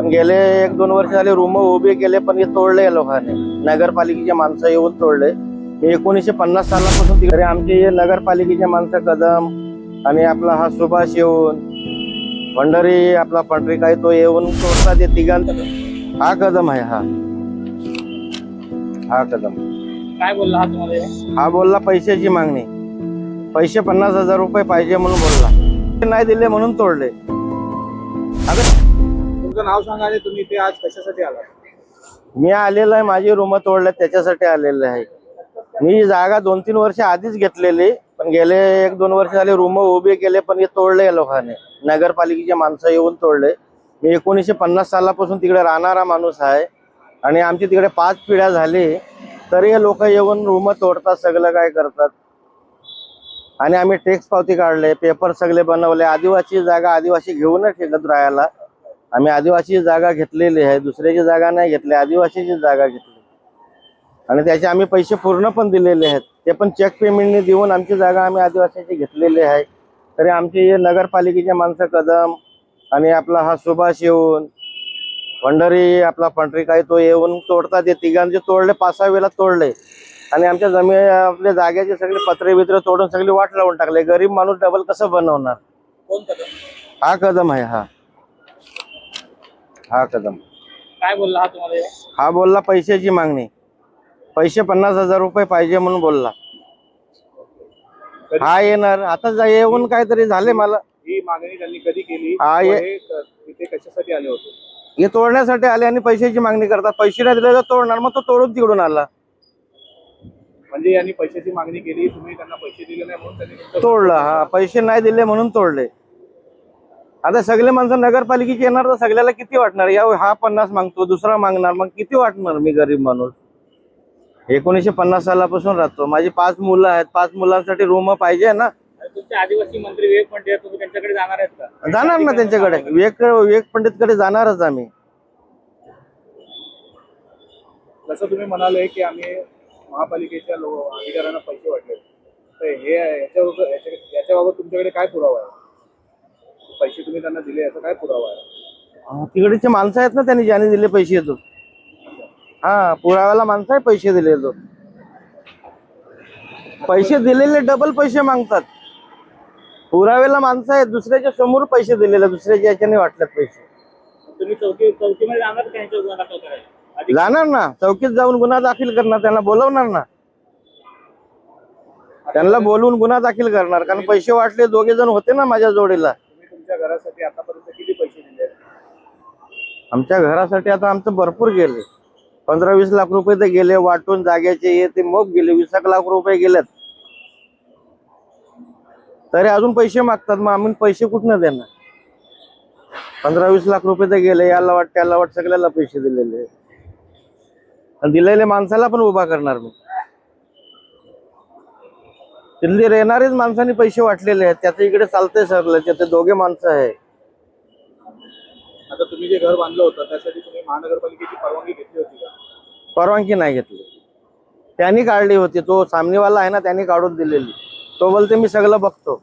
पण गेले एक दोन वर्ष झाले रूम उभे केले पण हे तोडले या लोकांनी. नगरपालिकेचे माणसं येऊन तोडले मी एकोणीसशे पन्नास सालापासून तिकडे आमचे हे नगरपालिकेचे माणसं कदम आणि आपला हा सुभाष येऊन भंडारी आपला पंढरी काय तो येऊन तोडतात ते तिघांचा हा कदम आहे हा. हा कदम. काय बोलला हा तुम्हाला? हे? बोलला पैशाची मागणी. पैसे पन्नास हजार रुपये पाहिजे म्हणून बोलला. नाही दिले म्हणून तोडले. आता तुमचं नाव सांगा आणि तुम्ही इथे आज कशासाठी आला मी आलेलो आहे माझी रूम तोडल्या त्याच्यासाठी आलेलं आहे. मी जागा दोन तीन वर्ष आधीच घेतलेली पण गेले एक दोन वर्ष झाले रूम उभे केले पण हे तोडले या लोकांनी. नगरपालिकेचे माणसं येऊन तोडले. मी एकोणीसशे पन्नास सालापासून तिकडे राहणारा माणूस आहे. आणि आमची तिकडे पाच पिढ्या झाली तरी हे लोक येऊन रूम तोडतात सगळं काय करतात. आणि आम्ही टॅक्स पावती काढले पेपर सगळे बनवले. आदिवासी जागा आदिवासी घेऊनच ठेकत राहायला. आम्ही आदिवासी जागा घेतलेली आहे दुसऱ्याची जागा नाही घेतली आदिवासीची जागा घेतली. आणि त्याचे आम्ही पैसे पूर्ण पण दिलेले आहेत. ते पण चेक पेमेंटने देऊन आमची जागा आम्ही आदिवासीची घेतलेली आहे. तरी आमचे नगरपालिकेचे माणसं कदम आणि आपला हा सुभाष येऊन पंढरी आपला पंढरी काय तो येऊन तोडतात. ते तिघांचे तोडले पाच सहा वेळा तोडले. आणि आमच्या जमी आपल्या जागेचे सगळे पत्रे बित्रे तोडून सगळी वाट लावून टाकले. गरीब माणूस डबल कसं बनवणार? हा कदम आहे हा. हा कदम. काय बोलला हा तुम्हाला हे? हा बोलला पैशाची मागणी. पैसे पन्नास हजार रुपये पाहिजे म्हणून बोलला. हा येणार. आता जा- येऊन काहीतरी झाले मला. ही मागणी त्यांनी कधी केली? हा, व ये- हे क- इथे कशासाठी आले होते? हे तोडण्यासाठी आले आणि पैशाची मागणी करतात. पैसे नाही दिले तर तोडणार मग तो तोडून तिकडून आला. म्हणजे यांनी पैशाची मागणी केली तुम्ही त्यांना पैसे दिले नाही म्हणून त्यांनी तुमचं- तोडला. हा पैसे नाही दिले म्हणून तोडले. आता सगळे माणसं नगरपालिकेचे येणार तर सगळ्याला किती वाटणार? या हा पन्नास मागतो दुसरा मागणार मग किती वाटणार मी गरीब माणूस? एकोणीसशे पन्नास सालापासून राहतो. माझी पाच मुलं आहेत. पाच मुलांसाठी रूम पाहिजे ना. आदिवासी मंत्री विवेक पंडित तुम्ही त्यांच्याकडे जाणार आहेत का? जाणार ना त्यांच्याकडे. विवेक विवेक पंडितकडे जाणारच आम्ही. जसं तुम्ही म्हणाले की आम्ही महापालिकेच्या अधिकाऱ्यांना पैसे वाटले. तर हे याच्याबाबत तुमच्याकडे काय पुरावा आहे? तुम्ही त्यांना दिले याचा काय पुरावा आहे? तिकडचे माणसं आहेत ना त्यांनी ज्याने दिले पैसे येतो. हा पुराव्याला माणसं आहे पैसे दिले तो पैसे दिलेले डबल पैसे मागतात. पुराव्याला माणसं आहेत दुसऱ्याच्या समोर पैसे दिलेले दुसऱ्याच्या याच्याने वाटतात पैसे. तुम्ही चौकी चौकीमध्ये जाणार का त्यांच्यावर गुन्हा दाखल करायला? अधिक- जाणार ना. चौकीत जाऊन गुन्हा दाखल करणार त्यांना बोलवणार ना. त्यांना बोलवून गुन्हा दाखल करणार कारण पैसे वाटले दोघे जण होते ना माझ्या जोडीला. तुमच्या घरासाठी आतापर्यंत किती पैसे दिले आमच्या घरासाठी आता आमचं भरपूर गेले. पंधरा वीस लाख रुपये तर गेले वाटून जाग्याचे हे ते मग गेले वीस एक लाख रुपये गेलेत. तरी अजून पैसे मागतात मग आम्ही पैसे कुठनं देणार? पंधरा वीस लाख रुपये तर गेले याला वाट त्याला वाट सगळ्याला पैसे दिलेले. आणि दिलेले माणसाला पण उभा करणार मी. तिथली रेणारीच माणसांनी पैसे वाटलेले आहेत. त्याचं इकडे चालतंय सरलं त्याचे दोघे माणसं आहे आता तुम्ही जे घर बांधलं होतं त्यासाठी तुम्ही महानगरपालिकेची परवानगी घेतली होती का? परवानगी नाही घेतली. त्यांनी काढली होती. तो सामनेवाला आहे ना त्यांनी काढून दिलेली. तो बोलते मी सगळं बघतो.